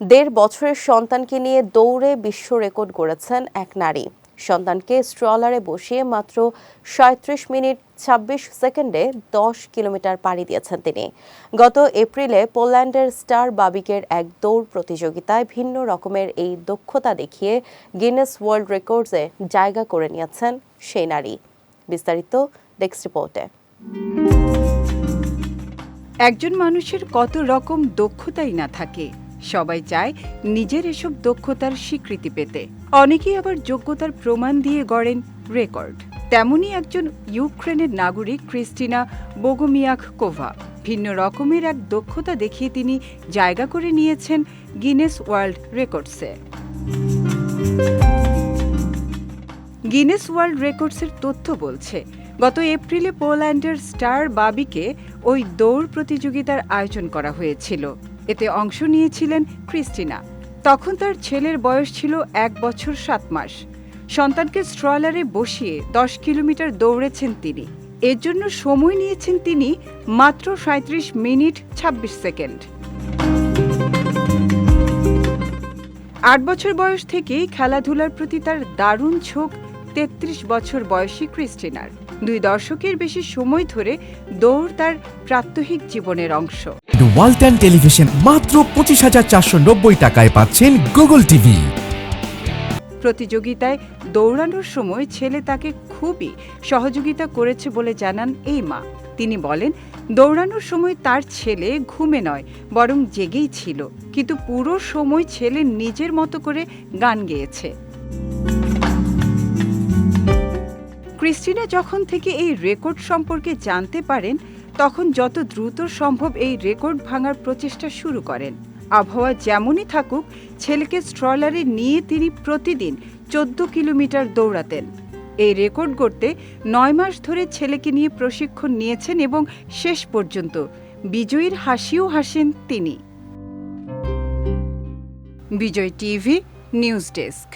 দেড় বছরের সন্তানকে নিয়ে দৌড়ে বিশ্ব রেকর্ড গড়েছেন এক নারী। সন্তানকে স্ট্রলারে বসিয়ে মাত্র সাঁত্রিশ মিনিট ছাব্বিশ সেকেন্ডে দশ কিলোমিটার পাড়ি দিয়েছেন তিনি। গত এপ্রিলে পোল্যান্ডের স্টার বাবিকের এক দৌড় প্রতিযোগিতায় ভিন্ন রকমের এই দক্ষতা দেখিয়ে গিনেস ওয়ার্ল্ড রেকর্ডসে জায়গা করে নিয়েছেন সেই নারী। বিস্তারিত ডেস্ক রিপোর্টে। একজন মানুষের কত রকম দক্ষতাই না থাকে সবাই চায় নিজের এসব দক্ষতার স্বীকৃতি পেতে। অনেকেই আবার যোগ্যতার প্রমাণ দিয়ে গড়েন রেকর্ড। তেমনই একজন ইউক্রেনের নাগরিক ক্রিস্টিনা বোগোমিয়াক কোভা ভিন্ন রকমের এক দক্ষতা দেখিয়ে তিনি জায়গা করে নিয়েছেন গিনেস ওয়ার্ল্ড রেকর্ডসে। গিনেস ওয়ার্ল্ড রেকর্ডসের তথ্য বলছে, গত এপ্রিলে পোল্যান্ডের স্টার বাবিকে ওই দৌড় প্রতিযোগিতার আয়োজন করা হয়েছিল। এতে অংশ নিয়েছিলেন ক্রিস্টিনা। তখন তার ছেলের বয়স ছিল এক বছর সাত মাস। সন্তানকে স্ট্রলারে বসিয়ে দশ কিলোমিটার দৌড়েছেন তিনি। এর জন্য সময় নিয়েছেন তিনি মাত্র সাঁত্রিশ মিনিট ছাব্বিশ সেকেন্ড। আট বছর বয়স থেকেই খেলাধুলার প্রতি তার দারুণ ঝোঁক তেত্রিশ বছর বয়সী ক্রিস্টিনার। দুই দশকের বেশি সময় ধরে দৌড় তার প্রাত্যহিক জীবনের অংশ। ওয়ালটন টেলিভিশন মাত্র পঁচিশ হাজার চারশো নব্বই টাকায় পাচ্ছেন গুগল টিভি। প্রতিযোগিতায় দৌড়ানোর সময় ছেলে তাকে খুবই সহযোগিতা করেছে বলে জানান এই মা। তিনি বলেন, দৌড়ানোর সময় তার ছেলে ঘুমে নয়, বরং জেগেই ছিল। কিন্তু পুরো সময় ছেলে নিজের মতো করে গান গেয়েছে। ক্রিস্টিনা যখন থেকে এই রেকর্ড সম্পর্কে জানতে পারেন তখন যত দ্রুত সম্ভব এই রেকর্ড ভাঙার প্রচেষ্টা শুরু করেন। আবহাওয়া যেমনই থাকুক, ছেলেকে স্ট্রলারে নিয়ে তিনি প্রতিদিন চোদ্দ কিলোমিটার দৌড়াতেন। এই রেকর্ড গড়তে নয় মাস ধরে ছেলেকে নিয়ে প্রশিক্ষণ নিয়েছেন এবং শেষ পর্যন্ত বিজয়ীর হাসিও হাসেন তিনি। Bijoy TV, news desk.